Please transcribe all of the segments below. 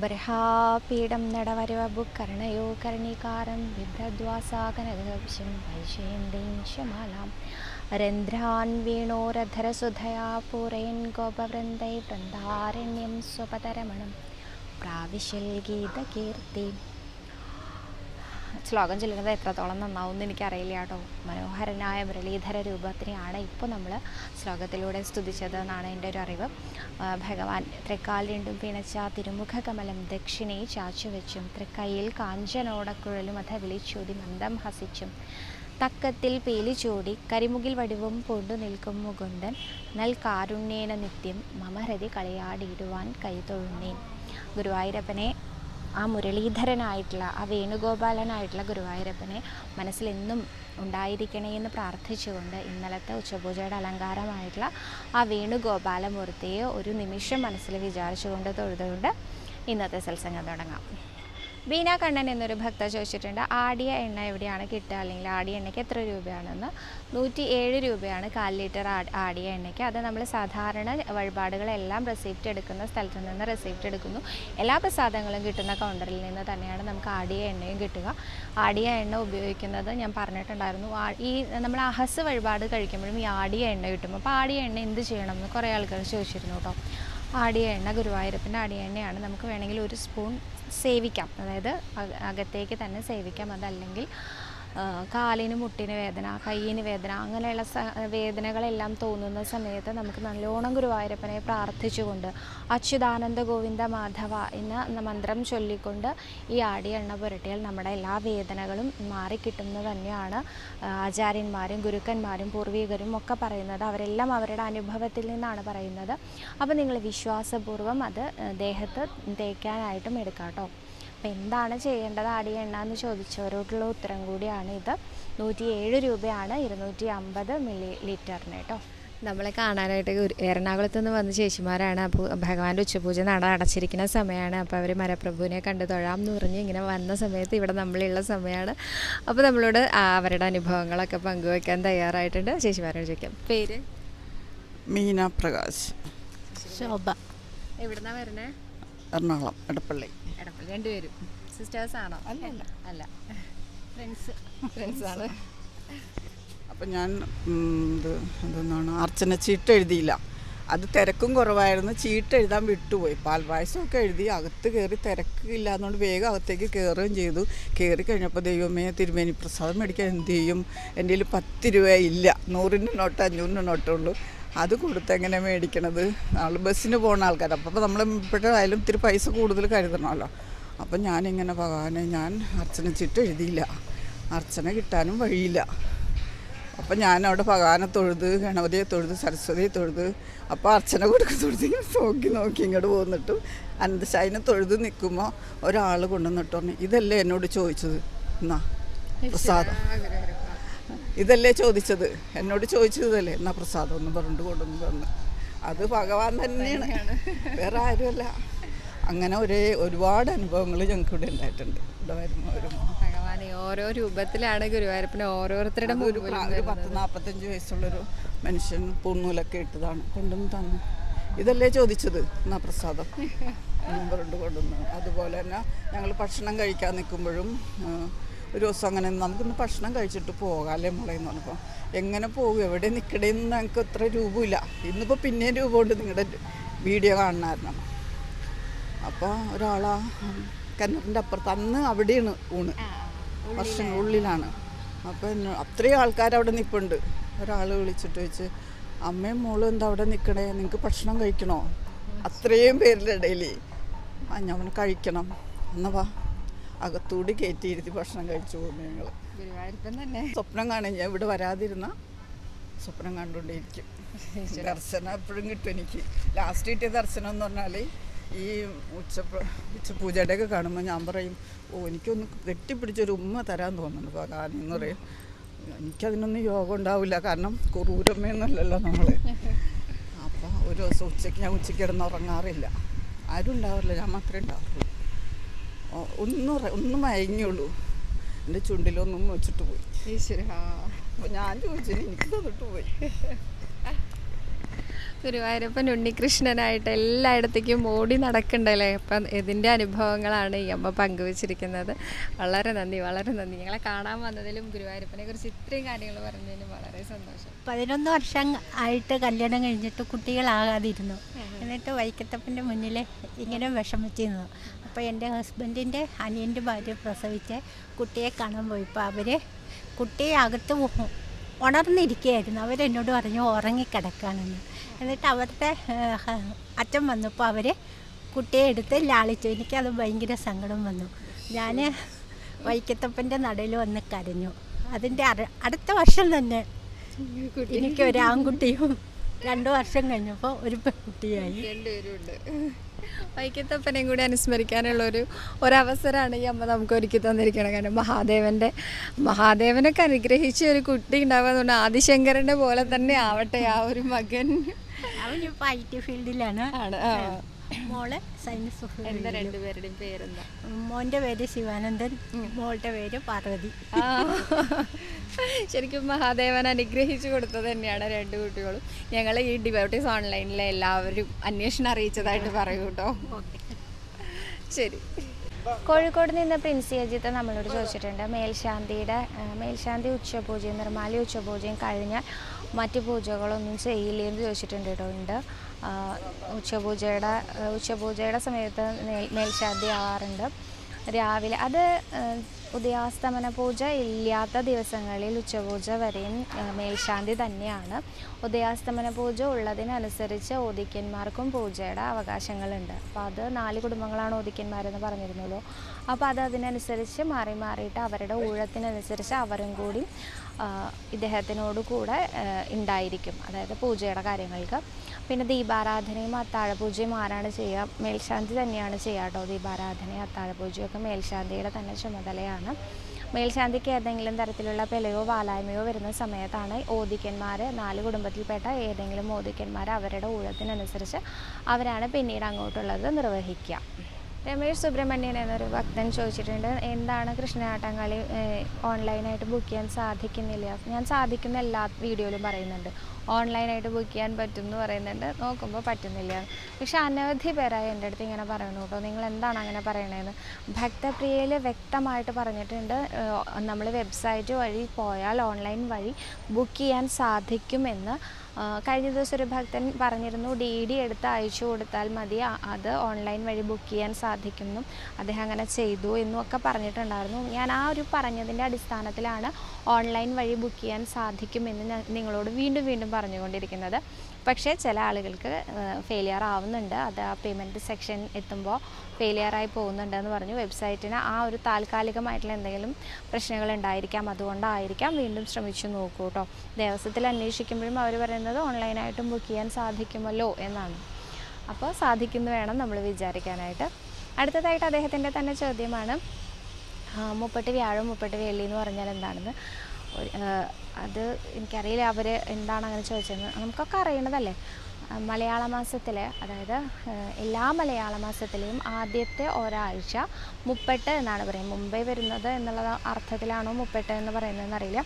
ബർഹാപീഠം നടവരവു കർണയോ കർണികാരം ബിഭ്രദ്വാസാകനകവിശം വൈശയന്തീം ശമാലാം രന്ധ്രാൻ വീണോരധരസുധയാ പൂരയൻ ഗോപവൃന്ദൈ വൃന്ദാരണ്യം സ്വപതരമണം പ്രാവിശൽ ഗീതകീർത്തി ശ്ലോകം ചൊല്ലുന്നത് എത്രത്തോളം നന്നാവും എന്ന് എനിക്കറിയില്ല കേട്ടോ. മനോഹരനായ മുരളീധര രൂപത്തിനെയാണ് ഇപ്പോൾ നമ്മൾ ശ്ലോകത്തിലൂടെ സ്തുതിച്ചത് എന്നാണ് എന്റെ ഒരു അറിവ്. ഭഗവാൻ തൃക്കാൽ രണ്ടും പിണച്ച തിരുമുഖ കമലം ദക്ഷിണേ ചാച്ചുവെച്ചും തൃക്കൈയിൽ കാഞ്ചനോടക്കുഴലും അഥ വിളിച്ചൂതി മന്ദം ഹസിച്ചും. തക്കത്തിൽ പേലി ചൂടി കരിമുകിൽ വടിവും കൊണ്ടു നിൽക്കും മുകുന്ദൻ നൽ കാരുണ്യേന നിത്യം മമഹൃതി കളിയാടിയിടുവാൻ കൈതൊഴുന്നേൻ ഗുരുവായൂരപ്പനെ ആ മുരളീധരനായിട്ടുള്ള ആ വേണുഗോപാലനായിട്ടുള്ള ഗുരുവായൂരപ്പനെ മനസ്സിലെന്നും ഉണ്ടായിരിക്കണേ എന്ന് പ്രാർത്ഥിച്ചുകൊണ്ട് ഇന്നലത്തെ ഉച്ചപൂജയുടെ അലങ്കാരമായിട്ടുള്ള ആ വേണുഗോപാലമൂർത്തിയെ ഒരു നിമിഷം മനസ്സിൽ വിചാരിച്ചുകൊണ്ട് തൊഴുതുകൊണ്ട് ഇന്നത്തെ സത്സംഗം തുടങ്ങാം. ബീന കണ്ണൻ എന്നൊരു ഭക്ത ചോദിച്ചിട്ടുണ്ട് ആടിയ എണ്ണ എവിടെയാണ് കിട്ടുക? അല്ലെങ്കിൽ ആടിയ എണ്ണയ്ക്ക് എത്ര രൂപയാണെന്ന്. നൂറ്റി ഏഴ് രൂപയാണ് കാൽ ലിറ്റർ ആട്- ആടിയ എണ്ണയ്ക്ക്. അത് നമ്മൾ സാധാരണ വഴിപാടുകളെല്ലാം റെസിപ്റ്റ് എടുക്കുന്ന സ്ഥലത്ത് നിന്ന് റെസിപ്റ്റ് എടുക്കുന്നു. എല്ലാ പ്രസാദങ്ങളും കിട്ടുന്ന കൗണ്ടറിൽ നിന്ന് തന്നെയാണ് നമുക്ക് ആടിയ എണ്ണയും കിട്ടുക. ആടിയ എണ്ണ ഉപയോഗിക്കുന്നത് ഞാൻ പറഞ്ഞിട്ടുണ്ടായിരുന്നു. ഈ നമ്മൾ അഹസ് വഴിപാട് കഴിക്കുമ്പോഴും ഈ ആടിയ എണ്ണ കിട്ടും. അപ്പോൾ ആടിയ എണ്ണ എന്ത് ചെയ്യണം എന്ന് കുറേ ആൾക്കാർ ചോദിച്ചിരുന്നു കേട്ടോ. ആടിയ എണ്ണ ഗുരുവായൂരപ്പന്റെ ആടിയ എണ്ണയാണ്. നമുക്ക് വേണമെങ്കിൽ ഒരു സ്പൂൺ സേവിക്കാം. അതായത് അക- അകത്തേക്ക് തന്നെ സേവിക്കാം. അതല്ലെങ്കിൽ കാലിന് മുട്ടിന് വേദന കയ്യിന് വേദന അങ്ങനെയുള്ള വേദനകളെല്ലാം തോന്നുന്ന സമയത്ത് നമുക്ക് നല്ലോണം ഗുരുവായൂരപ്പനെ പ്രാർത്ഥിച്ചുകൊണ്ട് അച്യുതാനന്ദ ഗോവിന്ദ മാധവ എന്ന മന്ത്രം ചൊല്ലിക്കൊണ്ട് ഈ ആടി എണ്ണ പുരട്ടിയാൽ നമ്മുടെ എല്ലാ വേദനകളും മാറിക്കിട്ടുന്നത് തന്നെയാണ്. ആചാര്യന്മാരും ഗുരുക്കന്മാരും പൂർവികരും ഒക്കെ പറയുന്നത് അവരെല്ലാം അവരുടെ അനുഭവത്തിൽ നിന്നാണ് പറയുന്നത്. അപ്പോൾ നിങ്ങൾ വിശ്വാസപൂർവം അത് ദേഹത്ത് തേക്കാനായിട്ടും എടുക്കാം കേട്ടോ. അപ്പോൾ എന്താണ് ചെയ്യേണ്ടത് ആടി എണ്ണ എന്ന് ചോദിച്ചവരോടുള്ള ഉത്തരം കൂടിയാണ് ഇത്. നൂറ്റി ഏഴ് രൂപയാണ് ഇരുന്നൂറ്റി അമ്പത് മില്ലി ലിറ്ററിന് കേട്ടോ. നമ്മളെ കാണാനായിട്ട് എറണാകുളത്ത് നിന്ന് വന്ന ചേച്ചിമാരാണ്. അപ്പോൾ ഭഗവാന്റെ ഉച്ചപൂജ നട അടച്ചിരിക്കുന്ന സമയമാണ്. അപ്പോൾ അവർ മരപ്രഭുവിനെ കണ്ട് തൊഴാം എന്ന് പറഞ്ഞ് ഇങ്ങനെ വന്ന സമയത്ത് ഇവിടെ നമ്മളുള്ള സമയമാണ്. അപ്പോൾ നമ്മളോട് അവരുടെ അനുഭവങ്ങളൊക്കെ പങ്കുവയ്ക്കാൻ തയ്യാറായിട്ടുണ്ട്. ചേച്ചിമാരോട് ചോദിക്കാം. പേര്? മീന പ്രകാശ് ശോഭ. എവിടുന്നാണ് വരണേ? എറണാകുളം എടപ്പള്ളി. എടപ്പള്ളി രണ്ടുപേരും. സിസ്റ്റേഴ്സ് ആണോ? അല്ല അല്ല. ഫ്രണ്ട്സ് ഫ്രണ്ട്സ് ആണ്. അപ്പം ഞാൻ ഇത് എന്തെന്നാണ് അർച്ചന ചീട്ട് എഴുതിയില്ല. അത് തിരക്കും കുറവായിരുന്നു. ചീട്ട് എഴുതാൻ വിട്ടുപോയി. പാൽപായസമൊക്കെ എഴുതി അകത്ത് കയറി തിരക്കില്ല എന്നുകൊണ്ട് വേഗം അകത്തേക്ക് കയറുകയും ചെയ്തു. കയറി കഴിഞ്ഞപ്പോൾ ദൈവമേ തിരുമേനി പ്രസാദം മേടിക്കാൻ എന്ത് ചെയ്യും? എന്റെ കയ്യിൽ പത്ത് രൂപ ഇല്ല. നൂറിന്റെ നോട്ട് അഞ്ഞൂറിന്റെ നോട്ടുള്ളൂ. അത് കൊടുത്ത് എങ്ങനെ മേടിക്കണത്? നമ്മൾ ബസ്സിന് പോകുന്ന ആൾക്കാർ അപ്പോൾ നമ്മൾ ഇപ്പോഴായാലും ഇത്തിരി പൈസ കൂടുതൽ കരുതണമല്ലോ. അപ്പം ഞാനിങ്ങനെ ഭഗവാനെ ഞാൻ അർച്ചന ചിട്ട് എഴുതിയില്ല. അർച്ചന കിട്ടാനും വഴിയില്ല. അപ്പം ഞാൻ അവിടെ ഭഗവാനെ തൊഴുത് ഗണപതിയെ തൊഴുത് സരസ്വതിയെ തൊഴുത് അപ്പോൾ അർച്ചന കൊടുക്ക തൊഴുത് നോക്കി നോക്കി ഇങ്ങോട്ട് പോന്നിട്ടും അനന്തശായിനെ തൊഴുത് നിൽക്കുമ്പോൾ ഒരാൾ കൊണ്ടുവന്നിട്ട് ഇതല്ലേ എന്നോട് ചോദിച്ചത്? എന്നാ പ്രസാദം. ഇതല്ലേ ചോദിച്ചത്? എന്നോട് ചോദിച്ചതല്ലേ? എന്നാ പ്രസാദം എന്ന് പറഞ്ഞിട്ട് കൊണ്ടുവന്ന് തന്നു. അത് ഭഗവാൻ തന്നെയാണ്. വേറെ ആരുമല്ല. അങ്ങനെ ഒരേ ഒരുപാട് അനുഭവങ്ങൾ ഞങ്ങൾക്ക് ഇവിടെ ഉണ്ടായിട്ടുണ്ട് ഇവിടെ വരുമ്പോൾ ഭഗവാനെ ഓരോ രൂപത്തിലാണ് ഗുരുവായൂരപ്പനെ ഓരോരുത്തരുടെ ഒരു പത്ത് നാൽപ്പത്തഞ്ച് വയസ്സുള്ളൊരു മനുഷ്യൻ പൂന്നൂലൊക്കെ ഇട്ടതാണ് കൊണ്ടുവന്ന് തന്നു. ഇതല്ലേ ചോദിച്ചത്? എന്നാ പ്രസാദം പറഞ്ഞിട്ട് കൊണ്ടുവന്നു അതുപോലെ തന്നെ ഞങ്ങൾ ഭക്ഷണം കഴിക്കാൻ നിൽക്കുമ്പോഴും ഒരു ദിവസം അങ്ങനെ നമുക്കൊന്ന് ഭക്ഷണം കഴിച്ചിട്ട് പോകാമല്ലേ മോളെ എന്ന് പറഞ്ഞപ്പോൾ എങ്ങനെ പോകും? എവിടെ നിൽക്കണേന്ന് ഞങ്ങൾക്ക് അത്ര രൂപമില്ല. ഇന്നിപ്പോൾ പിന്നെയും രൂപമുണ്ട് നിങ്ങളുടെ വീഡിയോ കാണണമായിരുന്നു. അപ്പോൾ ഒരാളാ കിണറിന്റെ അപ്പുറത്ത് അന്ന് അവിടെയാണ് ഊണ്. ഉള്ളിലാണ്. അപ്പോൾ എന്നെ അത്രയും ആൾക്കാർ അവിടെ നിൽപ്പുണ്ട് ഒരാൾ വിളിച്ചിട്ട് വെച്ച് അമ്മയും മോളും എന്താ അവിടെ നിൽക്കണേ നിങ്ങൾക്ക് ഭക്ഷണം കഴിക്കണോ? അത്രയും പേരുടെ ഇടയിൽ ആ ഞാൻ കഴിക്കണം. എന്നാ വാ. അകത്തൂടി കയറ്റിയിരുത്തി ഭക്ഷണം കഴിച്ചു പോകുന്നു ഞങ്ങൾ സ്വപ്നം കാണാൻ ഞാൻ ഇവിടെ വരാതിരുന്ന സ്വപ്നം കണ്ടുകൊണ്ടേയിരിക്കും. ദർശനം എപ്പോഴും കിട്ടും എനിക്ക്. ലാസ്റ്റ് കിട്ടിയ ദർശനം എന്ന് പറഞ്ഞാൽ ഈ ഉച്ച ഉച്ചപൂജയുടെയൊക്കെ കാണുമ്പോൾ ഞാൻ പറയും ഓ എനിക്കൊന്ന് കെട്ടിപ്പിടിച്ചൊരു ഉമ്മ തരാൻ തോന്നുന്നു. ഭഗവാൻ എന്ന് പറയും. എനിക്കതിനൊന്നും യോഗം ഉണ്ടാവില്ല. കാരണം കുറൂരമ്മയെന്നല്ലല്ലോ നമ്മൾ അപ്പോൾ ഒരു ദിവസം ഉച്ചയ്ക്ക് ഞാൻ ഉച്ചയ്ക്ക് കിടന്ന് ഉറങ്ങാറില്ല. ആരും ഉണ്ടാവില്ല ഞാൻ മാത്രമേ ഉണ്ടാവുള്ളൂ ഒന്നും ഒന്നും മയങ്ങിയുള്ളൂ എന്റെ ചുണ്ടിലൊന്നും വെച്ചിട്ട് പോയി. അപ്പോൾ ഞാൻ ചോദിച്ചു എനിക്ക് തന്നിട്ട് പോയി. ഗുരുവായൂരപ്പൻ ഉണ്ണികൃഷ്ണനായിട്ട് എല്ലായിടത്തേക്കും ഓടി നടക്കണ്ടല്ലേ? അപ്പം ഇതിന്റെ അനുഭവങ്ങളാണ് ഈ അമ്മ പങ്കുവച്ചിരിക്കുന്നത്. വളരെ നന്ദി വളരെ നന്ദി. ഞങ്ങളെ കാണാൻ വന്നതിലും ഗുരുവായൂരപ്പനെ കുറിച്ച് ഇത്രയും കാര്യങ്ങൾ പറഞ്ഞതിലും വളരെ സന്തോഷം. പതിനൊന്ന് വർഷം ആയിട്ട് കല്യാണം കഴിഞ്ഞിട്ട് കുട്ടികളാകാതിരുന്നു. എന്നിട്ട് വൈക്കത്തപ്പന്റെ മുന്നിൽ ഇങ്ങനെ വിഷമിച്ചിരുന്നു. അപ്പോൾ എന്റെ ഹസ്ബൻഡിന്റെ അനിയന്റെ ഭാര്യ പ്രസവിച്ച് കുട്ടിയെ കാണാൻ പോയപ്പോൾ അവർ കുട്ടിയെ അകത്ത് ഉണർന്നിരിക്കുകയായിരുന്നു. അവരെന്നോട് പറഞ്ഞു ഉറങ്ങിക്കിടക്കാണെന്ന് എന്നിട്ട് അവരുടെ അച്ഛൻ വന്നപ്പോൾ അവർ കുട്ടിയെ എടുത്ത് ലാളിച്ചു. എനിക്കത് ഭയങ്കര സങ്കടം വന്നു. ഞാൻ വൈക്കത്തപ്പന്റെ നടയിൽ വന്ന് കരഞ്ഞു. അതിന്റെ അടുത്ത വർഷം തന്നെ എനിക്ക് ഒരു ആൺകുട്ടിയും രണ്ട് വർഷം കഴിഞ്ഞപ്പോൾ ഒരു പെൺകുട്ടിയായി. രണ്ടുപേരുണ്ട്. വൈക്കത്തപ്പനെയും കൂടി അനുസ്മരിക്കാനുള്ള ഒരു ഒരവസരമാണ് ഈ അമ്മ നമുക്ക് ഒരുക്കി തന്നിരിക്കണം. കാരണം മഹാദേവന്റെ മഹാദേവനൊക്കെ അനുഗ്രഹിച്ച ഒരു കുട്ടി ഉണ്ടാവുന്നതുകൊണ്ട് ആദിശങ്കരന്റെ പോലെ തന്നെ ആവട്ടെ ആ ഒരു മകൻ. അവനിപ്പോൾ ഐ ടി ഫീൽഡിലാണ് ആണ് ആ സൈനസ് എന്താ ഫീൽഡിലും. രണ്ടുപേരുടെയും പേരെന്താ? മോന്റെ പേര് ശിവാനന്ദൻ മോളുടെ പേര് പാർവതി. ശരിക്കും മഹാദേവൻ അനുഗ്രഹിച്ചു കൊടുത്തത് തന്നെയാണ് രണ്ട് കുട്ടികളും. ഞങ്ങൾ ഈ ഡിവോട്ടീസ് ഓൺലൈനിലെ എല്ലാവരും അന്വേഷണം അറിയിച്ചതായിട്ട് പറയൂ കേട്ടോ. ശരി. കോഴിക്കോട് നിന്ന് പ്രിൻസി അജിത്ത് നമ്മളോട് ചോദിച്ചിട്ടുണ്ട്. മേൽശാന്തിയുടെ മേൽശാന്തി ഉച്ചപൂജയും നിർമ്മാലി ഉച്ചപൂജയും കഴിഞ്ഞാൽ മറ്റ് പൂജകളൊന്നും ചെയ്യില്ലേ എന്ന് ചോദിച്ചിട്ടുണ്ട് കേട്ടോ. ഉണ്ട്. ഉച്ചപൂജയുടെ ഉച്ചപൂജയുടെ സമയത്ത് മേൽ- മേൽശാന്തി ആവാറുണ്ട്. രാവിലെ അത് ഉദയാസ്തമന പൂജ ഇല്ലാത്ത ദിവസങ്ങളിൽ ഉച്ചപൂജ വരെയും മേൽശാന്തി തന്നെയാണ്. ഉദയാസ്തമന പൂജ ഉള്ളതിനനുസരിച്ച് ഓദിക്കന്മാർക്കും പൂജയുടെ അവകാശങ്ങളുണ്ട്. അപ്പോൾ അത് നാല് കുടുംബങ്ങളാണ് ഓദിക്കന്മാരെന്ന് പറഞ്ഞിരുന്നല്ലോ. അപ്പോൾ അത് അതിനനുസരിച്ച് മാറി മാറിയിട്ട് അവരുടെ ഊഴത്തിനനുസരിച്ച് അവരും കൂടി ഇദ്ദേഹത്തിനോട് കൂടെ ഉണ്ടായിരിക്കും. അതായത് പൂജയുടെ കാര്യങ്ങൾക്ക്. പിന്നെ ദീപാരാധനയും അത്താഴപൂജയും ആരാണ് ചെയ്യുക? മേൽശാന്തി തന്നെയാണ് ചെയ്യുക കേട്ടോ ദീപാരാധനയും അത്താഴപൂജയൊക്കെ. മേൽശാന്തിയുടെ തന്നെ ചുമതലയാണ്. മേൽശാന്തിക്ക് ഏതെങ്കിലും തരത്തിലുള്ള പിലയോ വാലായ്മയോ വരുന്ന സമയത്താണ് ഓദിക്കന്മാർ നാല് കുടുംബത്തിൽപ്പെട്ട ഏതെങ്കിലും ഓദിക്കന്മാർ അവരുടെ ഊഴത്തിനനുസരിച്ച് അവരാണ് പിന്നീട് അങ്ങോട്ടുള്ളത് നിർവഹിക്കുക. രമേശ് സുബ്രഹ്മണ്യൻ എന്നൊരു ഭക്തൻ ചോദിച്ചിട്ടുണ്ട് എന്താണ് കൃഷ്ണനാട്ടം കളി ഓൺലൈനായിട്ട് ബുക്ക് ചെയ്യാൻ സാധിക്കുന്നില്ല? ഞാൻ സാധിക്കുന്ന എല്ലാ വീഡിയോയിലും പറയുന്നുണ്ട്. ഓൺലൈനായിട്ട് ബുക്ക് ചെയ്യാൻ പറ്റും എന്ന് പറയുന്നുണ്ട്. നോക്കുമ്പോൾ പറ്റുന്നില്ല. പക്ഷെ അനവധി പേരായി എന്റെ അടുത്ത് ഇങ്ങനെ പറയണു കേട്ടോ. നിങ്ങൾ എന്താണ് അങ്ങനെ പറയണതെന്ന് ഭക്തപ്രിയയിൽ വ്യക്തമായിട്ട് പറഞ്ഞിട്ടുണ്ട് നമ്മൾ വെബ്സൈറ്റ് വഴി പോയാൽ ഓൺലൈൻ വഴി ബുക്ക് ചെയ്യാൻ സാധിക്കുമെന്ന്. കഴിഞ്ഞ ദിവസം ഒരു ഭക്തൻ പറഞ്ഞിരുന്നു ഡി ഡി എടുത്ത് അയച്ചു കൊടുത്താൽ മതി. അത് ഓൺലൈൻ വഴി ബുക്ക് ചെയ്യാൻ സാധിക്കുമെന്നും അദ്ദേഹം അങ്ങനെ ചെയ്തു എന്നും ഒക്കെ പറഞ്ഞിട്ടുണ്ടായിരുന്നു. ഞാൻ ആ ഒരു പറഞ്ഞതിന്റെ അടിസ്ഥാനത്തിലാണ് ഓൺലൈൻ വഴി ബുക്ക് ചെയ്യാൻ സാധിക്കുമെന്ന് നിങ്ങളോട് വീണ്ടും വീണ്ടും പറഞ്ഞുകൊണ്ടിരിക്കുന്നത്. പക്ഷേ ചില ആളുകൾക്ക് ഫെയിലിയർ ആവുന്നുണ്ട്. അത് ആ പേയ്മെന്റ് സെക്ഷൻ എത്തുമ്പോൾ ഫെയിലിയറായി പോകുന്നുണ്ട് എന്ന് പറഞ്ഞു. വെബ്സൈറ്റിന് ആ ഒരു താൽക്കാലികമായിട്ടുള്ള എന്തെങ്കിലും പ്രശ്നങ്ങൾ ഉണ്ടായിരിക്കാം. അതുകൊണ്ടായിരിക്കാം വീണ്ടും ശ്രമിച്ചു നോക്കൂ കേട്ടോ ദേവസ്വത്തിൽ അന്വേഷിക്കുമ്പോഴും അവർ പറയുന്നത് ഓൺലൈനായിട്ടും ബുക്ക് ചെയ്യാൻ സാധിക്കുമല്ലോ എന്നാണ്. അപ്പോൾ സാധിക്കുന്നു വേണം നമ്മൾ വിചാരിക്കാനായിട്ട്. അടുത്തതായിട്ട് അദ്ദേഹത്തിന്റെ തന്നെ ചോദ്യമാണ് മുപ്പട്ട് വ്യാഴം മുപ്പട്ട് വെള്ളി എന്ന് പറഞ്ഞാൽ എന്താണെന്ന്? അത് എനിക്കറിയില്ല അവർ എന്താണ് അങ്ങനെ ചോദിച്ചതെന്ന് നമുക്കൊക്കെ അറിയണതല്ലേ? മലയാള മാസത്തിലെ അതായത് എല്ലാ മലയാള മാസത്തിലെയും ആദ്യത്തെ ഒരാഴ്ച മുപ്പെട്ട് എന്നാണ് പറയുന്നത്. മുംബൈ വരുന്നത് എന്നുള്ള അർത്ഥത്തിലാണോ മുപ്പെട്ട് എന്ന് പറയുന്നതെന്ന് അറിയില്ല.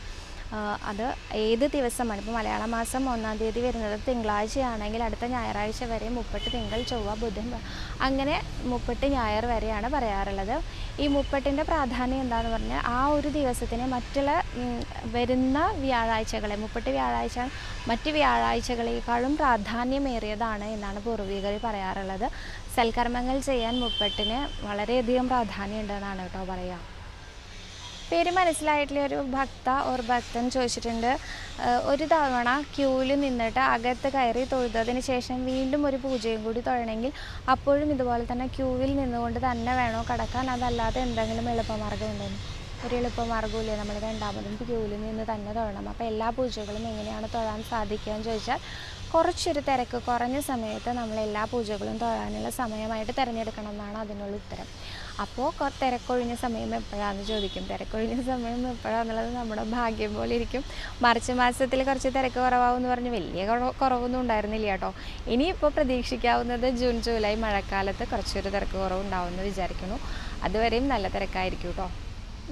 അത് ഏത് ദിവസമാണ്? ഇപ്പോൾ മലയാള മാസം ഒന്നാം തീയതി വരുന്നത് തിങ്കളാഴ്ചയാണെങ്കിൽ അടുത്ത ഞായറാഴ്ച വരെ മുപ്പട്ട് തിങ്കൾ ചൊവ്വ ബുധൻ അങ്ങനെ മുപ്പട്ട് ഞായർ വരെയാണ് പറയാറുള്ളത്. ഈ മുപ്പട്ടിന്റെ പ്രാധാന്യം എന്താണെന്ന് പറഞ്ഞാൽ ആ ഒരു ദിവസത്തിന് മറ്റുള്ള വരുന്ന വ്യാഴാഴ്ചകളെ മുപ്പട്ട് വ്യാഴാഴ്ച മറ്റ് വ്യാഴാഴ്ചകളേക്കാളും പ്രാധാന്യമേറിയതാണ് എന്നാണ് പൂർവികർ പറയാറുള്ളത്. സൽക്കർമ്മങ്ങൾ ചെയ്യാൻ മുപ്പട്ടിന് വളരെയധികം പ്രാധാന്യമുണ്ടെന്നാണ് കേട്ടോ പറയുക പേര് മനസ്സിലായിട്ടുള്ള ഒരു ഭക്ത ഓർ ഭക്തൻ ചോദിച്ചിട്ടുണ്ട്. ഒരു തവണ ക്യൂവിൽ നിന്നിട്ട് അകത്ത് കയറി തൊഴുതതിന് ശേഷം വീണ്ടും ഒരു പൂജയും കൂടി തൊഴണമെങ്കിൽ അപ്പോഴും ഇതുപോലെ തന്നെ ക്യൂവിൽ നിന്നുകൊണ്ട് തന്നെ വേണോ കടക്കാൻ? അതല്ലാതെ എന്തെങ്കിലും എളുപ്പമാർഗം ഉണ്ടെന്ന് ഒരു എളുപ്പമാർഗമില്ല നമ്മൾ രണ്ടാമതും ക്യൂവിൽ നിന്ന് തന്നെ തൊഴണം. അപ്പോൾ എല്ലാ പൂജകളും എങ്ങനെയാണ് തൊഴാൻ സാധിക്കുക എന്ന് ചോദിച്ചാൽ കുറച്ചൊരു തിരക്ക് കുറഞ്ഞ സമയത്ത് നമ്മൾ എല്ലാ പൂജകളും തൊഴാനുള്ള സമയമായിട്ട് തിരഞ്ഞെടുക്കണം എന്നാണ് അതിനുള്ള ഉത്തരം. അപ്പോൾ തിരക്കൊഴിഞ്ഞ സമയം എപ്പോഴാണെന്ന് ചോദിക്കും. തിരക്കൊഴിഞ്ഞ സമയം എപ്പോഴാണെന്നുള്ളത് നമ്മുടെ ഭാഗ്യം പോലെ ഇരിക്കും. മാർച്ച് മാസത്തിൽ കുറച്ച് തിരക്ക് കുറവാകുമെന്ന് പറഞ്ഞ് വലിയ കുറവ് കുറവൊന്നും ഉണ്ടായിരുന്നില്ല കേട്ടോ. ഇനിയിപ്പോൾ പ്രതീക്ഷിക്കാവുന്നത് ജൂൺ ജൂലൈ മഴക്കാലത്ത് കുറച്ചൊരു തിരക്ക് കുറവുണ്ടാവുമെന്ന് വിചാരിക്കുന്നു. അതുവരെയും നല്ല തിരക്കായിരിക്കും കേട്ടോ.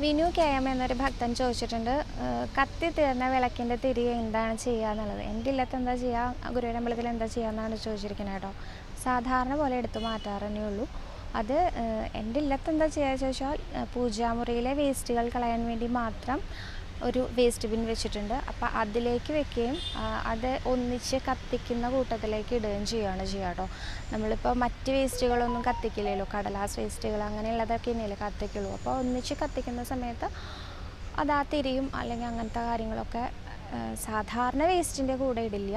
വിനു കെ എം എന്നൊരു ഭക്തൻ ചോദിച്ചിട്ടുണ്ട് കത്തി തീർന്ന വിളക്കിന്റെ തിരി എന്താണ് ചെയ്യുക എന്നുള്ളത്? എന്റെ ഇല്ലത്ത് എന്താ ചെയ്യുക? ഗുരുവരമ്പലത്തിൽ എന്താ ചെയ്യുക എന്നാണ് ചോദിച്ചിരിക്കുന്നത് കേട്ടോ. സാധാരണ പോലെ എടുത്തു മാറ്റാറേ ഉള്ളൂ. അത് എന്റെ ഇല്ലത്ത് എന്താ ചെയ്യുക? ചോദിച്ചാൽ പൂജാമുറിയിലെ വേസ്റ്റുകൾ കളയാൻ വേണ്ടി മാത്രം ഒരു വേസ്റ്റ് ബിൻ വെച്ചിട്ടുണ്ട്. അപ്പോൾ അതിലേക്ക് വെക്കുകയും അത് ഒന്നിച്ച് കത്തിക്കുന്ന കൂട്ടത്തിലേക്ക് ഇടുകയും ചെയ്യുകയാണ് ചെയ്യുക കേട്ടോ. നമ്മളിപ്പോൾ മറ്റ് വേസ്റ്റുകളൊന്നും കത്തിക്കില്ലല്ലോ. കടലാസ് വേസ്റ്റുകൾ അങ്ങനെയുള്ളതൊക്കെ തന്നെയല്ലേ കത്തിക്കുള്ളൂ. അപ്പോൾ ഒന്നിച്ച് കത്തിക്കുന്ന സമയത്ത് അത് ആ തിരിയും അല്ലെങ്കിൽ അങ്ങനത്തെ കാര്യങ്ങളൊക്കെ സാധാരണ വേസ്റ്റിന്റെ കൂടെ ഇടില്ല.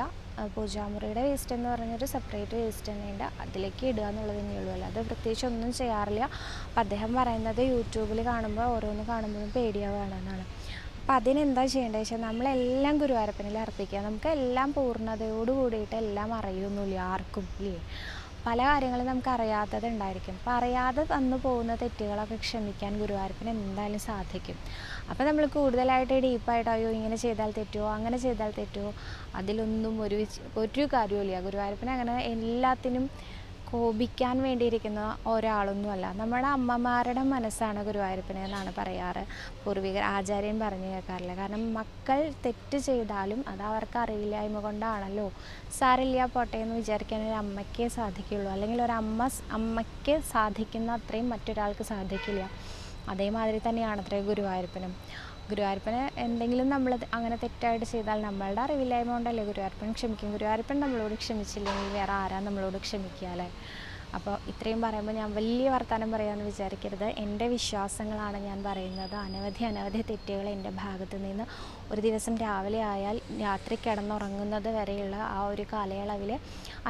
പൂജാമുറിയുടെ വേസ്റ്റ് എന്ന് പറഞ്ഞൊരു സെപ്പറേറ്റ് വേസ്റ്റ് തന്നെയുണ്ട്. അതിലേക്ക് ഇടുക എന്നുള്ളത് തന്നെയുള്ളൂ അല്ലാതെ പ്രത്യേകിച്ച് ഒന്നും ചെയ്യാറില്ല. അപ്പം അദ്ദേഹം പറയുന്നത് യൂട്യൂബിൽ കാണുമ്പോൾ ഓരോന്ന് കാണുമ്പോഴും പേടിയാവുകയാണെന്നാണ് അപ്പം അതിനെന്താ ചെയ്യേണ്ടത് വെച്ചാൽ നമ്മളെല്ലാം ഗുരുവായൂരപ്പനിൽ അർപ്പിക്കുക. നമുക്ക് എല്ലാം പൂർണതയോട് കൂടിയിട്ട് എല്ലാം അറിയൊന്നുമില്ല ആർക്കും ഇല്ലേ? പല കാര്യങ്ങളും നമുക്ക് അറിയാത്തത് ഉണ്ടായിരിക്കും അറിയാതെ വന്നു പോകുന്ന തെറ്റുകളൊക്കെ ക്ഷമിക്കാൻ ഗുരുവായൂരപ്പന് എന്തായാലും സാധിക്കും. അപ്പോൾ നമ്മൾ കൂടുതലായിട്ട് ഡീപ്പായിട്ട് അയ്യോ ഇങ്ങനെ ചെയ്താൽ തെറ്റുമോ അങ്ങനെ ചെയ്താൽ തെറ്റുമോ അതിലൊന്നും ഒരു ഒരു കാര്യമില്ല ഗുരുവായൂരപ്പന് അങ്ങനെ എല്ലാത്തിനും കോപിക്കാൻ വേണ്ടിയിരിക്കുന്ന ഒരാളൊന്നുമല്ല. നമ്മുടെ അമ്മമാരുടെ മനസ്സാണ് ഗുരുവായൂരപ്പനെ എന്നാണ് പറയാറ്. പൂർവികർ ആചാര്യൻ പറഞ്ഞു കേൾക്കാറില്ല. കാരണം മക്കൾ തെറ്റ് ചെയ്താലും അത് അവർക്ക് അറിയില്ലായ്മ കൊണ്ടാണല്ലോ. സാരില്ല പോട്ടെ എന്ന് വിചാരിക്കാൻ ഒരു അമ്മയ്ക്കേ സാധിക്കുള്ളൂ അല്ലെങ്കിൽ ഒരു അമ്മ അമ്മയ്ക്ക് സാധിക്കുന്ന അത്രയും മറ്റൊരാൾക്ക് സാധിക്കില്ല. അതേമാതിരി തന്നെയാണ് അത്രയും ഗുരുവായൂരപ്പനും. ഗുരുവായൂരപ്പന് എന്തെങ്കിലും നമ്മൾ അങ്ങനെ തെറ്റായിട്ട് ചെയ്താൽ നമ്മളുടെ അറിവില്ലായ്മ കൊണ്ടല്ലേ ഗുരുവായൂരപ്പൻ ക്ഷമിക്കും. ഗുരുവായൂരപ്പൻ നമ്മളോട് ക്ഷമിച്ചില്ലെങ്കിൽ വേറെ ആരാ നമ്മളോട് ക്ഷമിക്കുക അപ്പോൾ ഇത്രയും പറയുമ്പോൾ ഞാൻ വലിയ വർത്തമാനം പറയാമെന്ന് വിചാരിക്കരുത്. എന്റെ വിശ്വാസങ്ങളാണ് ഞാൻ പറയുന്നത്. അനവധി അനവധി തെറ്റുകൾ എന്റെ ഭാഗത്ത് നിന്ന് ഒരു ദിവസം രാവിലെ ആയാൽ രാത്രി കിടന്നുറങ്ങുന്നത് വരെയുള്ള ആ ഒരു കാലയളവിൽ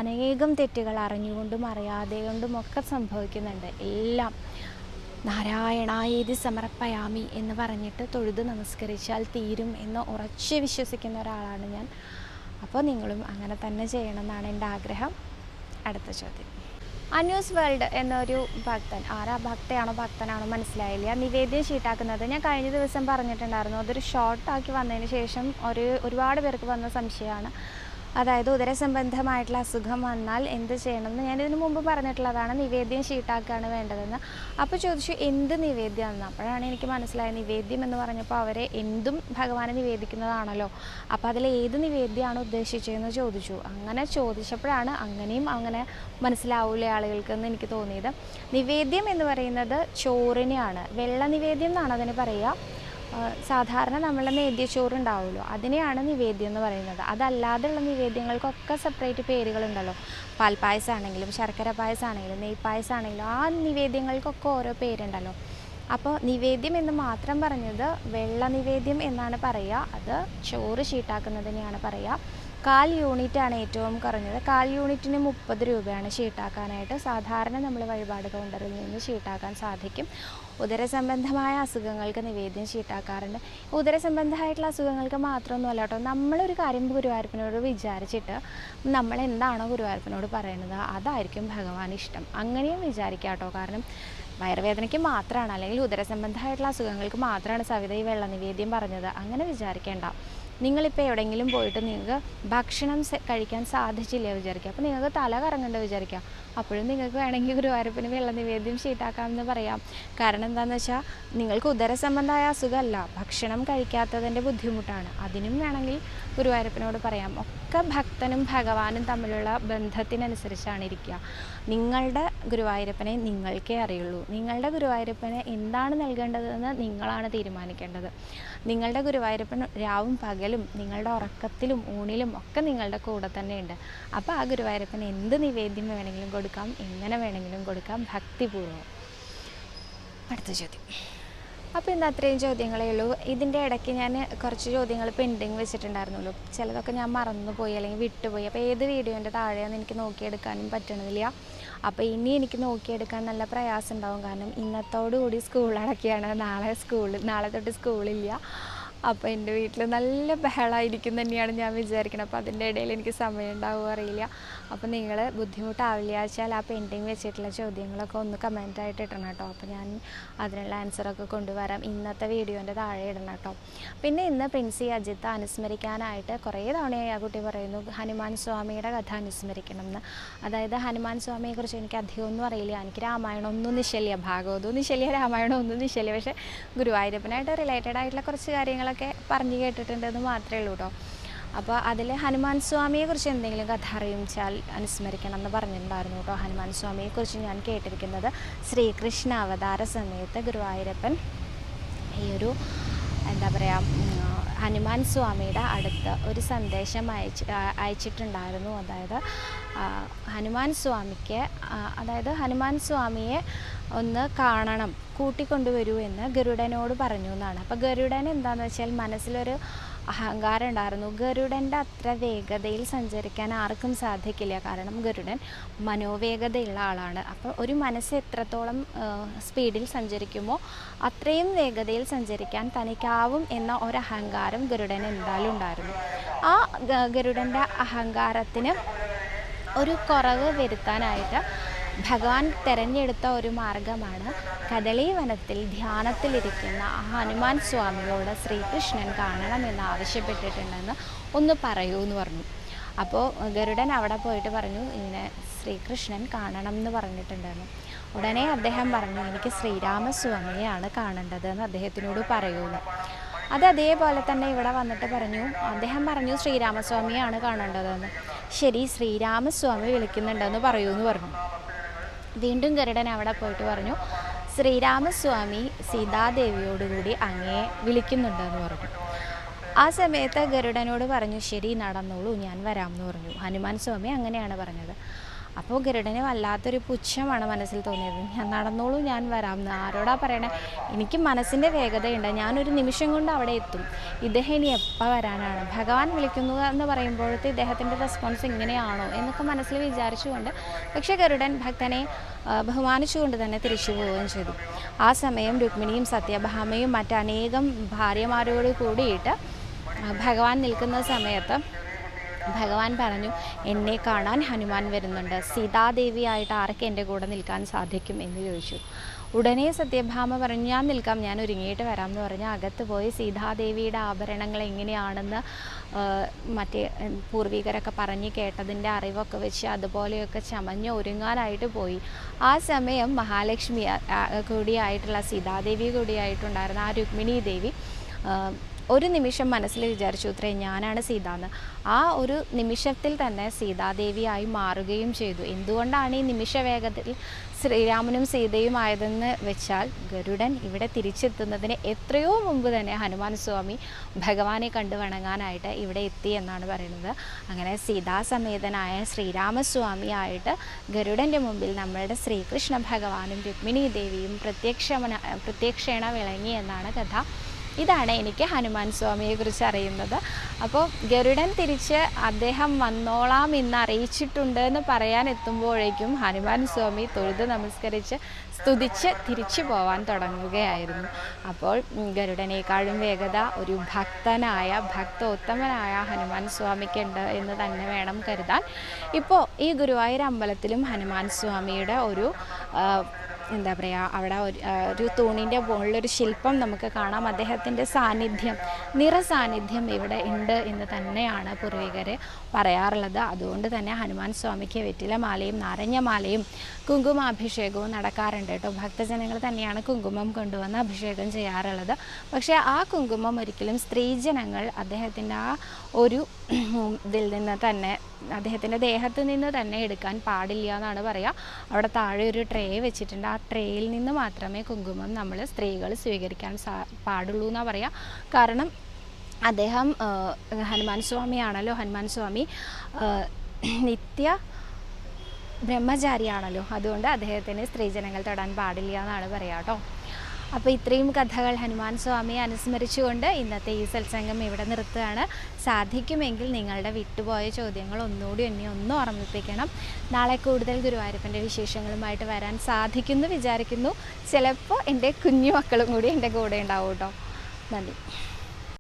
അനേകം തെറ്റുകൾ അറിഞ്ഞുകൊണ്ടും അറിയാതെ കൊണ്ടും ഒക്കെ സംഭവിക്കുന്നുണ്ട്. എല്ലാം നാരായണായേതി സമർപ്പയാമി എന്ന് പറഞ്ഞിട്ട് തൊഴുത് നമസ്കരിച്ചാൽ തീരും എന്ന് ഉറച്ച് വിശ്വസിക്കുന്ന ഒരാളാണ് ഞാൻ. അപ്പോൾ നിങ്ങളും അങ്ങനെ തന്നെ ചെയ്യണമെന്നാണ് എന്റെ ആഗ്രഹം. അടുത്ത ചോദ്യം. അന്യൂസ് വേൾഡ് എന്നൊരു ഭക്തൻ ആരാ ഭക്തയാണോ ഭക്തനാണോ മനസ്സിലായില്ല. നിവേദ്യം ഷീട്ടാക്കുന്നത് ഞാൻ കഴിഞ്ഞ ദിവസം പറഞ്ഞിട്ടുണ്ടായിരുന്നു. അതൊരു ഷോർട്ടാക്കി വന്നതിന് ശേഷം ഒരു ഒരുപാട് പേർക്ക് വന്ന സംശയമാണ്. അതായത് ഉദരസംബന്ധമായിട്ടുള്ള അസുഖം വന്നാൽ എന്ത് ചെയ്യണമെന്ന് ഞാൻ ഇതിനു മുമ്പ് പറഞ്ഞിട്ടുള്ളതാണ്. നിവേദ്യം ഷീട്ടാക്കുകയാണ് വേണ്ടതെന്ന്. അപ്പോൾ ചോദിച്ചു എന്ത് നിവേദ്യം എന്ന് അപ്പോഴാണ് എനിക്ക് മനസ്സിലായത് നിവേദ്യം എന്ന് പറഞ്ഞപ്പോൾ അവരെ എന്തും ഭഗവാനെ നിവേദിക്കുന്നതാണല്ലോ. അപ്പോൾ അതിൽ ഏത് നിവേദ്യമാണ് ഉദ്ദേശിച്ചതെന്ന് ചോദിച്ചു. അങ്ങനെ ചോദിച്ചപ്പോഴാണ് അങ്ങനെയും അങ്ങനെ മനസ്സിലാവൂലേ ആളുകൾക്ക് എന്ന് എനിക്ക് തോന്നിയത്. നിവേദ്യം എന്ന് പറയുന്നത് ചോറിനെയാണ്. വെള്ള നിവേദ്യം എന്നാണ് അതിന് പറയുക. സാധാരണ നമ്മൾ നേദ്യച്ചോറുണ്ടാവുമല്ലോ. അതിനെയാണ് നിവേദ്യം എന്ന് പറയുന്നത്. അതല്ലാതെയുള്ള നിവേദ്യങ്ങൾക്കൊക്കെ സെപ്പറേറ്റ് പേരുകളുണ്ടല്ലോ. പാൽപ്പായസാണെങ്കിലും ശർക്കര പായസമാണെങ്കിലും ആണെങ്കിലും നെയ് ആണെങ്കിലും ആ നിവേദ്യങ്ങൾക്കൊക്കെ ഓരോ പേരുണ്ടല്ലോ. അപ്പോൾ നിവേദ്യം എന്ന് മാത്രം പറഞ്ഞത് വെള്ള നിവേദ്യം എന്നാണ് പറയുക. അത് ചോറ് ഷീട്ടാക്കുന്നതിനെയാണ് പറയുക. കാൽ യൂണിറ്റാണ് ഏറ്റവും കുറഞ്ഞത്. കാൽ യൂണിറ്റിന് മുപ്പത് രൂപയാണ് ഷീട്ടാക്കാനായിട്ട്. സാധാരണ നമ്മൾ വഴിപാട് കൗണ്ടറിൽ നിന്ന് ഷീട്ടാക്കാൻ സാധിക്കും. ഉദരസംബന്ധമായ അസുഖങ്ങൾക്ക് നിവേദ്യം ഷീട്ടാക്കാറുണ്ട്. ഉദരസംബന്ധമായിട്ടുള്ള അസുഖങ്ങൾക്ക് മാത്രമൊന്നുമല്ല കേട്ടോ നമ്മളൊരു കാര്യം ഗുരുവായൂരപ്പനോട് വിചാരിച്ചിട്ട് നമ്മൾ എന്താണോ ഗുരുവായൂരപ്പനോട് പറയുന്നത് അതായിരിക്കും ഭഗവാൻ ഇഷ്ടം. അങ്ങനെയും വിചാരിക്കാം കേട്ടോ. കാരണം വയറുവേദനയ്ക്ക് മാത്രമാണ് അല്ലെങ്കിൽ ഉദരസംബന്ധമായിട്ടുള്ള അസുഖങ്ങൾക്ക് മാത്രമാണ് സവിത ഈ വെള്ള നിവേദ്യം പറഞ്ഞത്. അങ്ങനെ വിചാരിക്കേണ്ട. നിങ്ങളിപ്പോൾ എവിടെയെങ്കിലും പോയിട്ട് നിങ്ങൾക്ക് ഭക്ഷണം കഴിക്കാൻ സാധിച്ചില്ല വിചാരിക്കുക. അപ്പോൾ നിങ്ങൾക്ക് തല കറങ്ങേണ്ട വിചാരിക്കുക. അപ്പോഴും നിങ്ങൾക്ക് വേണമെങ്കിൽ ഗുരുവായൂരപ്പന് വെള്ള നിവേദ്യം ഷീട്ടാക്കാമെന്ന് പറയാം. കാരണം എന്താണെന്ന് വെച്ചാൽ നിങ്ങൾക്ക് ഉദരസംബന്ധമായ അസുഖമല്ല. ഭക്ഷണം കഴിക്കാത്തതിന്റെ ബുദ്ധിമുട്ടാണ്. അതിനും വേണമെങ്കിൽ ഗുരുവായൂരപ്പനോട് പറയാം. ഒക്കെ ഭക്തനും ഭഗവാനും തമ്മിലുള്ള ബന്ധത്തിനനുസരിച്ചാണ് ഇരിക്കുക. നിങ്ങളുടെ ഗുരുവായൂരപ്പനെ നിങ്ങൾക്കേ അറിയുള്ളൂ. നിങ്ങളുടെ ഗുരുവായൂരപ്പനെ എന്താണ് നൽകേണ്ടതെന്ന് നിങ്ങളാണ് തീരുമാനിക്കേണ്ടത്. നിങ്ങളുടെ ഗുരുവായൂരപ്പൻ രാവും പകലും നിങ്ങളുടെ ഉറക്കത്തിലും ഊണിലും ഒക്കെ നിങ്ങളുടെ കൂടെ തന്നെയുണ്ട്. അപ്പോൾ ആ ഗുരുവായൂരപ്പന് എന്ത് നിവേദ്യം വേണമെങ്കിലും കൊടുക്കാം എങ്ങനെ വേണമെങ്കിലും കൊടുക്കാം ഭക്തിപൂർവം അടുത്ത ചോദ്യം. അപ്പോൾ ഇന്ന് അത്രയും ചോദ്യങ്ങളേ ഉള്ളൂ. ഇതിന്റെ ഇടയ്ക്ക് ഞാൻ കുറച്ച് ചോദ്യങ്ങൾ പെൻഡിങ് വെച്ചിട്ടുണ്ടായിരുന്നുള്ളൂ. ചിലതൊക്കെ ഞാൻ മറന്നുപോയി അല്ലെങ്കിൽ വിട്ടുപോയി. അപ്പോൾ ഏത് വീഡിയോന്റെ താഴെയാണെന്ന് എനിക്ക് നോക്കിയെടുക്കാനും പറ്റണില്ല അപ്പോൾ ഇനി എനിക്ക് നോക്കിയെടുക്കാൻ നല്ല പ്രയാസം ഉണ്ടാവും. കാരണം ഇന്നത്തോടുകൂടി സ്കൂൾ അടക്കിയാണ്. നാളെ സ്കൂൾ നാളെ തൊട്ട് സ്കൂളില്ല അപ്പോൾ എന്റെ വീട്ടിൽ നല്ല ബഹളമായിരിക്കും തന്നെയാണ് ഞാൻ വിചാരിക്കുന്നത് അപ്പോൾ അതിന്റെ ഇടയിൽ എനിക്ക് സമയം ഉണ്ടാവുക അറിയില്ല. അപ്പോൾ നിങ്ങൾ ബുദ്ധിമുട്ടാവില്ല വെച്ചാൽ ആ പെയിന്റിങ് വെച്ചിട്ടുള്ള ചോദ്യങ്ങളൊക്കെ ഒന്ന് കമന്റായിട്ട് ഇടണം കേട്ടോ. അപ്പോൾ ഞാൻ അതിനുള്ള ആൻസറൊക്കെ കൊണ്ടുവരാം. ഇന്നത്തെ വീഡിയോന്റെ താഴെ ഇടണം കേട്ടോ. പിന്നെ ഇന്ന് പ്രിൻസി അജിത്ത് അനുസ്മരിക്കാനായിട്ട് കുറേ തവണയായി ആ കുട്ടി പറയുന്നു ഹനുമാൻ സ്വാമിയുടെ കഥ അനുസ്മരിക്കണം എന്ന്. അതായത് ഹനുമാൻ സ്വാമിയെക്കുറിച്ച് എനിക്ക് അധികമൊന്നും അറിയില്ല. എനിക്ക് രാമായണം ഒന്നും നിശല്യ ഭാഗവതവും നിശല്യ രാമായണം ഒന്നും നിശല്യ പക്ഷേ ഗുരുവായൂരപ്പനായിട്ട് റിലേറ്റഡ് ആയിട്ടുള്ള കുറച്ച് കാര്യങ്ങളൊക്കെ പറഞ്ഞു കേട്ടിട്ടുണ്ടെന്ന് മാത്രമേ ഉള്ളൂ കേട്ടോ അപ്പോൾ അതിൽ ഹനുമാൻ സ്വാമിയെക്കുറിച്ച് എന്തെങ്കിലും കഥ അറിയിച്ചാൽ അനുസ്മരിക്കണം എന്ന് പറഞ്ഞിട്ടുണ്ടായിരുന്നു കേട്ടോ ഹനുമാൻ സ്വാമിയെക്കുറിച്ച് ഞാൻ കേട്ടിരിക്കുന്നത് ശ്രീകൃഷ്ണ അവതാര സമയത്ത് ഗുരുവായൂരപ്പൻ ഈ ഒരു എന്താ പറയുക ഹനുമാൻ സ്വാമിയുടെ അടുത്ത് ഒരു സന്ദേശം അയച്ച് അയച്ചിട്ടുണ്ടായിരുന്നു. അതായത് ഹനുമാൻ സ്വാമിക്ക് അതായത് ഹനുമാൻ സ്വാമിയെ ഒന്ന് കാണണം കൂട്ടിക്കൊണ്ടുവരൂ എന്ന് ഗരുഡനോട് പറഞ്ഞു എന്നാണ്. അപ്പോൾ ഗരുഡൻ എന്താണെന്ന് വെച്ചാൽ മനസ്സിലൊരു അഹങ്കാരം ഉണ്ടായിരുന്നു. ഗരുഡന്റെ അത്ര വേഗതയിൽ സഞ്ചരിക്കാൻ ആർക്കും സാധിക്കില്ല. കാരണം ഗരുഡൻ മനോവേഗതയുള്ള ആളാണ്. അപ്പോൾ ഒരു മനസ്സ് എത്രത്തോളം സ്പീഡിൽ സഞ്ചരിക്കുമോ അത്രയും വേഗതയിൽ സഞ്ചരിക്കാൻ തനിക്കാവും എന്ന ഒരു അഹങ്കാരം ഗരുഡൻ എന്തായാലും ഉണ്ടായിരുന്നു. ആ ഗരുഡന്റെ അഹങ്കാരത്തിന് ഒരു കുറവ് വരുത്താനായിട്ട് ഭഗവാൻ തിരഞ്ഞെടുത്ത ഒരു മാർഗമാണ് കദളി വനത്തിൽ ധ്യാനത്തിലിരിക്കുന്ന ആ ഹനുമാൻ സ്വാമിയോട് ശ്രീകൃഷ്ണൻ കാണണമെന്ന് ആവശ്യപ്പെട്ടിട്ടുണ്ടെന്ന് ഒന്ന് പറയൂ എന്ന് പറഞ്ഞു. അപ്പോൾ ഗരുഡൻ അവിടെ പോയിട്ട് പറഞ്ഞു ഇങ്ങനെ ശ്രീകൃഷ്ണൻ കാണണം എന്ന് പറഞ്ഞിട്ടുണ്ടായിരുന്നു ഉടനെ അദ്ദേഹം പറഞ്ഞു എനിക്ക് ശ്രീരാമസ്വാമിയെയാണ് കാണേണ്ടത് എന്ന് അദ്ദേഹത്തിനോട് പറയുന്നു. അത് അതേപോലെ തന്നെ ഇവിടെ വന്നിട്ട് പറഞ്ഞു അദ്ദേഹം പറഞ്ഞു ശ്രീരാമസ്വാമിയാണ് കാണേണ്ടതെന്ന്. ശരി ശ്രീരാമസ്വാമി വിളിക്കുന്നുണ്ടെന്ന് പറയൂ എന്ന് പറഞ്ഞു. വീണ്ടും ഗരുഡൻ അവിടെ പോയിട്ട് പറഞ്ഞു ശ്രീരാമസ്വാമി സീതാദേവിയോടുകൂടി അങ്ങേ വിളിക്കുന്നുണ്ടെന്ന് പറഞ്ഞു. ആ സമയത്ത് ഗരുഡനോട് പറഞ്ഞു ശരി നടന്നോളൂ ഞാൻ വരാം എന്ന് പറഞ്ഞു. ഹനുമാൻ സ്വാമി അങ്ങനെയാണ് പറഞ്ഞത്. അപ്പോൾ ഗരുഡന് വല്ലാത്തൊരു പുച്ഛമാണ് മനസ്സിൽ തോന്നിയത്. ഞാൻ നടന്നോളൂ ഞാൻ വരാം. എന്ന് ആരോടാ പറയണേ? എനിക്ക് മനസ്സിന്റെ വേഗതയുണ്ട്. ഞാനൊരു നിമിഷം കൊണ്ട് അവിടെ എത്തും. ഇദ്ദേഹം ഇനി എപ്പോൾ വരാനാണ്? ഭഗവാൻ വിളിക്കുന്നു എന്ന് പറയുമ്പോഴത്തെ ഇദ്ദേഹത്തിന്റെ റെസ്പോൺസ് ഇങ്ങനെയാണോ എന്നൊക്കെ മനസ്സിൽ വിചാരിച്ചുകൊണ്ട് പക്ഷേ ഗരുഡൻ ഭക്തനെ ബഹുമാനിച്ചുകൊണ്ട് തന്നെ തിരിച്ചു പോവുകയും ചെയ്തു. ആ സമയം രുക്മിണിയും സത്യഭാമയും മറ്റനേകം ഭാര്യമാരോട് കൂടിയിട്ട് ഭഗവാൻ നിൽക്കുന്ന സമയത്ത് ഭഗവാൻ പറഞ്ഞു എന്നെ കാണാൻ ഹനുമാൻ വരുന്നുണ്ട്. സീതാദേവിയായിട്ട് ആർക്ക് എന്റെ കൂടെ നിൽക്കാൻ സാധിക്കും? എന്ന് ചോദിച്ചു. ഉടനെ സത്യഭാമ പറഞ്ഞു ഞാൻ നിൽക്കാം. ഞാൻ ഒരുങ്ങിയിട്ട് വരാം എന്ന് പറഞ്ഞ് അകത്ത് പോയി സീതാദേവിയുടെ ആഭരണങ്ങൾ എങ്ങനെയാണെന്ന് മറ്റേ പൂർവികരൊക്കെ പറഞ്ഞ് കേട്ടതിന്റെ അറിവൊക്കെ വെച്ച് അതുപോലെയൊക്കെ ചമഞ്ഞ് ഒരുങ്ങാനായിട്ട് പോയി. ആ സമയം മഹാലക്ഷ്മി കൂടിയായിട്ടുള്ള സീതാദേവി കൂടിയായിട്ടുണ്ടായിരുന്ന ആ രുക്മിണി ദേവി ഒരു നിമിഷം മനസ്സിൽ വിചാരിച്ചു ഇത്രേ ഞാനാണ് സീത എന്ന്. ആ ഒരു നിമിഷത്തിൽ തന്നെ സീതാദേവിയായി മാറുകയും ചെയ്തു. എന്തുകൊണ്ടാണ് ഈ നിമിഷ വേഗത്തിൽ ശ്രീരാമനും സീതയും ആയതെന്ന് വെച്ചാൽ ഗരുഡൻ ഇവിടെ തിരിച്ചെത്തുന്നതിന് എത്രയോ മുമ്പ് തന്നെ ഹനുമാൻ സ്വാമി ഭഗവാനെ കണ്ടു വണങ്ങാനായിട്ട് ഇവിടെ എത്തി എന്നാണ് പറയുന്നത്. അങ്ങനെ സീതാസമേതനായ ശ്രീരാമസ്വാമിയായിട്ട് ഗരുഡന്റെ മുമ്പിൽ നമ്മളുടെ ശ്രീകൃഷ്ണ ഭഗവാനും രുക്മിണി ദേവിയും പ്രത്യക്ഷമന പ്രത്യക്ഷേണ വിളങ്ങി എന്നാണ് കഥ. ഇതാണ് എനിക്ക് ഹനുമാൻ സ്വാമിയെ കുറിച്ച് അറിയുന്നത്. അപ്പോൾ ഗരുഡൻ തിരിച്ച് അദ്ദേഹം വന്നോളാം എന്ന് അറിയിച്ചിട്ടുണ്ട് എന്ന് പറയാൻ എത്തുമ്പോഴേക്കും ഹനുമാൻ സ്വാമി തൊഴുത് നമസ്കരിച്ച് സ്തുതിച്ച് തിരിച്ചു പോവാൻ തുടങ്ങുകയായിരുന്നു. അപ്പോൾ ഗരുഡനേക്കാളും വേഗത ഒരു ഭക്തനായ ഭക്തോത്തമനായ ഹനുമാൻ സ്വാമിക്കുണ്ട് എന്ന് തന്നെ വേണം കരുതാൻ. ഇപ്പോൾ ഈ ഗുരുവായൂർ അമ്പലത്തിലും ഹനുമാൻ സ്വാമിയുടെ ഒരു എന്താ പറയുക അവിടെ ഒരു ഒരു തൂണിന്റെ മുകളിലൊരു ശില്പം നമുക്ക് കാണാം. അദ്ദേഹത്തിന്റെ സാന്നിധ്യം നിറ സാന്നിധ്യം ഇവിടെ ഉണ്ട് എന്ന് തന്നെയാണ് പൂർവികർ പറയാറുള്ളത്. അതുകൊണ്ട് തന്നെ ഹനുമാൻ സ്വാമിക്ക് വെറ്റിലമാലയും നാരങ്ങമാലയും കുങ്കുമാഭിഷേകവും നടക്കാറുണ്ട് കേട്ടോ. ഭക്തജനങ്ങൾ തന്നെയാണ് കുങ്കുമം കൊണ്ടുവന്ന് അഭിഷേകം ചെയ്യാറുള്ളത്. പക്ഷേ ആ കുങ്കുമം ഒരിക്കലും സ്ത്രീജനങ്ങൾ അദ്ദേഹത്തിന്റെ ആ ഒരു ഇതിൽ നിന്ന് തന്നെ അദ്ദേഹത്തിന്റെ ദേഹത്ത് നിന്ന് തന്നെ എടുക്കാൻ പാടില്ല എന്നാണ് പറയുക. അവിടെ താഴെ ഒരു ട്രേ വെച്ചിട്ടുണ്ട്. ആ ട്രേയിൽ നിന്ന് മാത്രമേ കുങ്കുമം നമ്മൾ സ്ത്രീകൾ സ്വീകരിക്കാൻ സാ പാടുള്ളൂ എന്നാണ് പറയുക. കാരണം അദ്ദേഹം ഹനുമാൻ സ്വാമിയാണല്ലോ ഹനുമാൻ സ്വാമി നിത്യ ബ്രഹ്മചാരിയാണല്ലോ. അതുകൊണ്ട് അദ്ദേഹത്തിന് സ്ത്രീജനങ്ങൾ തൊടാൻ പാടില്ല എന്നാണ് പറയുക കേട്ടോ. അപ്പോൾ ഇത്രയും കഥകൾ ഹനുമാൻ സ്വാമിയെ അനുസ്മരിച്ചുകൊണ്ട് ഇന്നത്തെ ഈ സത്സംഗം ഇവിടെ നിർത്തുകയാണ്. സാധിക്കുമെങ്കിൽ നിങ്ങളുടെ വിട്ടുപോയ ചോദ്യങ്ങൾ ഒന്നുകൂടി എന്നെ ഒന്ന് ഓർമ്മിപ്പിക്കണം. നാളെ കൂടുതൽ ഗുരുവായൂരപ്പന്റെ വിശേഷങ്ങളുമായിട്ട് വരാൻ സാധിക്കുന്നു വിചാരിക്കുന്നു. ചിലപ്പോൾ എന്റെ കുഞ്ഞു മക്കളും കൂടി എന്റെ കൂടെ ഉണ്ടാവും കേട്ടോ. നന്ദി.